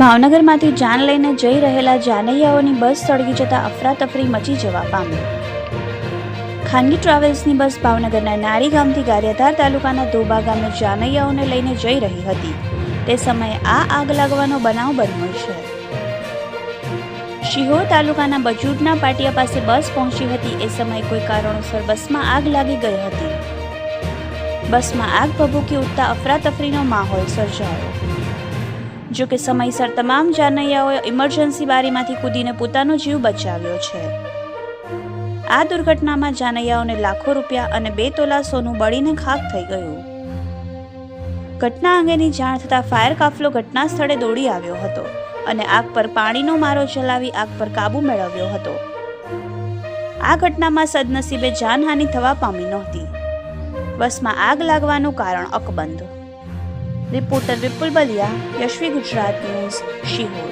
ભાવનગરમાંથી જાન લઈને જઈ રહેલા જાનૈયાઓની બસ સળગી જતા અફરાતફરી મચી જવા પામી. ખાનગી ટ્રાવેલ્સની બસ ભાવનગરના નારી ગામથી ગારિયાધાર તાલુકાના ધોબા ગામે જાનૈયાઓને લઈને જઈ રહી હતી. તે સમયે આ આગ લાગવાનો બનાવ બન્યો છે. શિહોર તાલુકાના બજુડના પાટિયા પાસે બસ પહોંચી હતી. એ સમયે કોઈ કારણોસર બસમાં આગ લાગી ગઈ હતી. બસમાં આગ ભભૂકી ઉઠતા અફરાતફરીનો માહોલ સર્જાયો. જો કે સમયસર તમામ જાનૈયાઓએ ઇમરજન્સી બારીમાંથી કૂદીને પોતાનો જીવ બચાવ્યો છે. આ દુર્ઘટનામાં જાનૈયાઓને લાખો રૂપિયા અને બે તોલા સોનું બળીને ખાક થઈ ગયું. ઘટના અંગેની જાણ થતાં ફાયર કાફલો ઘટના સ્થળે દોડી આવ્યો હતો અને આગ પર પાણીનો મારો ચલાવી આગ પર કાબૂ મેળવ્યો હતો. આ ઘટનામાં સદનસીબે જાનહાનિ થવા પામી નહોતી. બસમાં આગ લાગવાનું કારણ અકબંધ રિપોર્ટર વિપુલ બલિયા યશવી ગુજરાત ન્યૂઝ શિહોર.